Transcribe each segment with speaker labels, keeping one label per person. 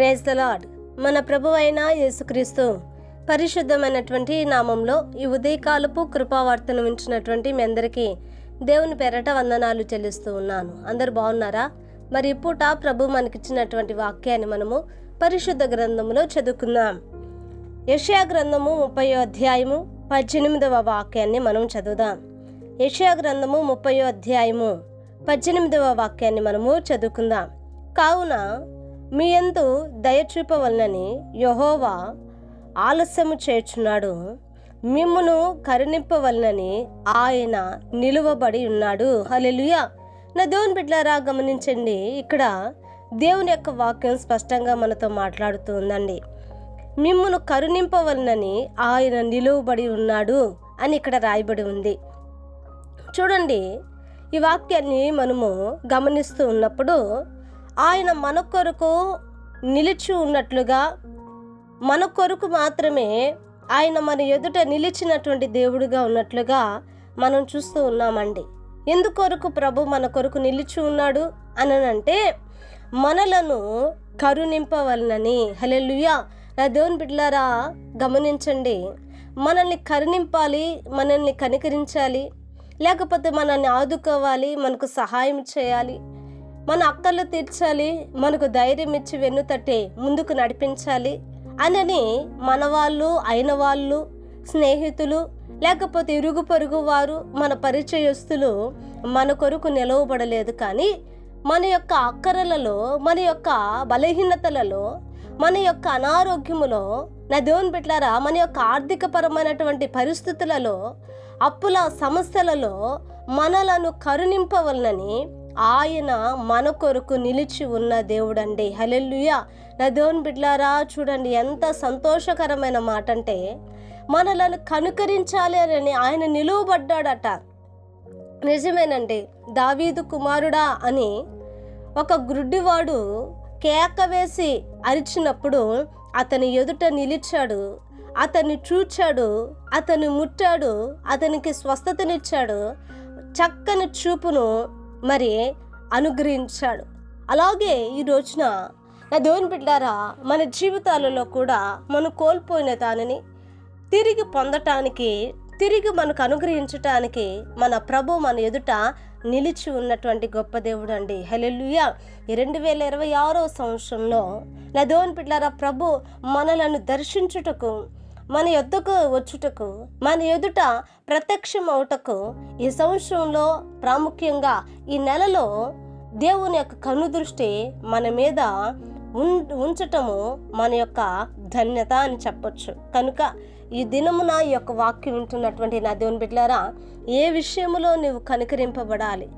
Speaker 1: Praise the lord మన ప్రభు అయిన యేసుక్రీస్తు పరిశుద్ధమైనటువంటి నామంలో ఈ ఉదయకాలపు కృపావార్తను ఉంచినటువంటి మీ అందరికీ దేవుని పేరట వందనాలు చెల్లిస్తూ ఉన్నాను. అందరు బాగున్నారా? మరి ఇప్పుట పూట ప్రభు మనకిచ్చినటువంటి వాక్యాన్ని మనము పరిశుద్ధ గ్రంథములో చదువుకుందాం. యషయా గ్రంథము ముప్పై అధ్యాయము పద్దెనిమిదవ వాక్యాన్ని మనం చదువుదాం. యషయా గ్రంథము ముప్పై అధ్యాయము పద్దెనిమిదవ వాక్యాన్ని మనము చదువుకుందాం. కావున మీ ఎందు దయచూపవలనని యహోవా ఆలస్యము చేర్చున్నాడు. మిమ్మును కరుణింపవలనని ఆయన నిలువబడి ఉన్నాడు. హలెలుయా నా దేవుని బిడ్డలారా గమనించండి. ఇక్కడ దేవుని యొక్క వాక్యం స్పష్టంగా మనతో మాట్లాడుతూ ఉందండి మిమ్మును కరుణింపవలనని ఆయన నిలువబడి ఉన్నాడు అని ఇక్కడ రాయబడి ఉంది. చూడండి ఈ వాక్యాన్ని మనము గమనిస్తూ ఉన్నప్పుడు ఆయన మన కొరకు నిలిచి ఉన్నట్లుగా మన కొరకు మాత్రమే ఆయన మన ఎదుట నిలిచినటువంటి దేవుడిగా ఉన్నట్లుగా మనం చూస్తూ ఉన్నామండి. ఎందుకొరకు ప్రభు మన కొరకు నిలిచి ఉన్నాడు అనంటే మనలను కరుణింపవలనని. హలెలుయా నా దేవుని బిడ్డలారా గమనించండి. మనల్ని కరుణింపాలి మనల్ని కనికరించాలి. లేకపోతే మనల్ని ఆదుకోవాలి మనకు సహాయం చేయాలి. మన అక్కలు తీర్చాలి మనకు ధైర్యం ఇచ్చి వెన్నుతట్టే ముందుకు నడిపించాలి అనని మన వాళ్ళు అయిన వాళ్ళు స్నేహితులు లేకపోతే ఇరుగు పొరుగు వారు మన పరిచయస్తులు మన కొరకు నిలవబడలేదు కానీ మన యొక్క అక్కరలలో మన యొక్క బలహీనతలలో మన యొక్క అనారోగ్యములో నా దేవుని బిడ్డలారా మన యొక్క ఆర్థిక పరమైనటువంటి పరిస్థితులలో అప్పుల సమస్యలలో మనలను కరుణింపవలనని ఆయన మన కొరకు నిలిచి ఉన్న దేవుడండి. హలెల్లుయా. నా దేవుని బిడ్లారా చూడండి ఎంత సంతోషకరమైన మాట అంటే మనలను కనుకరించాలి అని ఆయన నిలువబడ్డాడట. నిజమేనండి. దావీదు కుమారుడా అని ఒక గ్రుడ్డివాడు కేక వేసి అరిచినప్పుడు అతని ఎదుట నిలిచాడు. అతన్ని చూచాడు అతన్ని ముట్టాడు అతనికి స్వస్థతనిచ్చాడు. చక్కని చూపును మరి అనుగ్రహించాడు. అలాగే ఈ రోజున నా దేవుని బిడ్డారా మన జీవితాలలో కూడా మనం కోల్పోయిన దానిని తిరిగి పొందటానికి తిరిగి మనకు అనుగ్రహించటానికి మన ప్రభు మన ఎదుట నిలిచి ఉన్నటువంటి గొప్ప దేవుడు అండి. హెలెలుయా రెండు వేల ఇరవై ఆరో సంవత్సరంలో నా దేవుని బిడ్డారా ప్రభు మనలను దర్శించుటకు మన ఎద్దుకు వచ్చుటకు మన ఎదుట ప్రత్యక్షం అవుటకు ఈ సంవత్సరంలో ప్రాముఖ్యంగా ఈ నెలలో దేవుని యొక్క కనుదృష్టి మన మీద ఉన్ ఉంచటము మన యొక్క ధన్యత అని చెప్పొచ్చు. కనుక ఈ దినమున ఈ యొక్క వాక్యం వింటున్నటువంటి నా దేవుని బిడ్డలారా ఏ విషయములో నువ్వు కనికరింపబడాలి?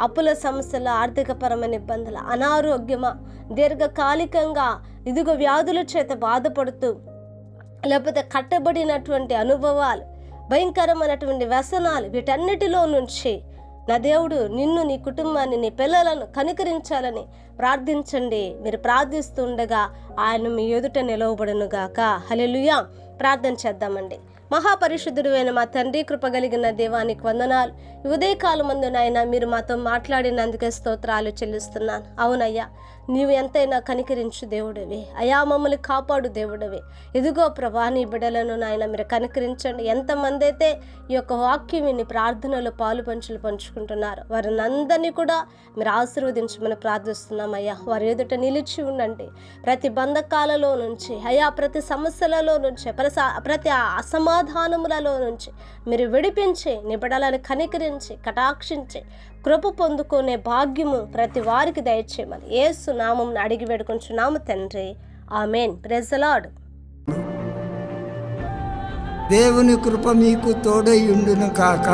Speaker 1: అప్పుల సమస్యల ఆర్థికపరమైన ఇబ్బందుల అనారోగ్యమా దీర్ఘకాలికంగా ఇదిగో వ్యాధుల చేత బాధపడుతూ లేకపోతే కట్టబడినటువంటి అనుభవాలు భయంకరమైనటువంటి వ్యసనాలు వీటన్నిటిలో నుంచి నా దేవుడు నిన్ను నీ కుటుంబాన్ని నీ పిల్లలను కనికరించాలని ప్రార్థించండి. మీరు ప్రార్థిస్తుండగా ఆయన మీ ఎదుట నిలవబడునుగాక. హలెలుయా ప్రార్థన చేద్దామండి. మహాపరిశుద్ధుడు అయిన మా తండ్రి కృప కలిగిన దేవానికి వందనాలు. ఈ ఉదయకాలం మందు నాయన మీరు మాతో మాట్లాడినందుకే స్తోత్రాలు చెల్లిస్తున్నాను. అవునయ్యా నీవు ఎంతైనా కనికరించు దేవుడివి. అయా మమ్మల్ని కాపాడు దేవుడివి. ఇదిగో ప్రభా నీ బిడలను నాయన మీరు కనికరించండి. ఎంతమంది అయితే ఈ యొక్క వాక్యం విని ప్రార్థనలో పాలు పంచులు పంచుకుంటున్నారు వారిని అందరినీ కూడా మీరు ఆశీర్వదించమని ప్రార్థిస్తున్నాం అయ్యా వారి ఎదుట నిలిచి ఉండండి. ప్రతి బంధకాలలో నుంచి అయా ప్రతి సమస్యలలో నుంచి ప్రసా ప్రతి అసమాధానములలో నుంచి మీరు విడిపించి నిబడాలను కనికరించి కటాక్షించి కృప పొందుకునే భాగ్యము ప్రతి వారికి దయచేయమని ఏసు నామం అడిగి వేడుకుంటున్నాము తండ్రి. ఆమెన్. ప్రెజలాడ్
Speaker 2: దేవుని కృప మీకు తోడై ఉండును కాక.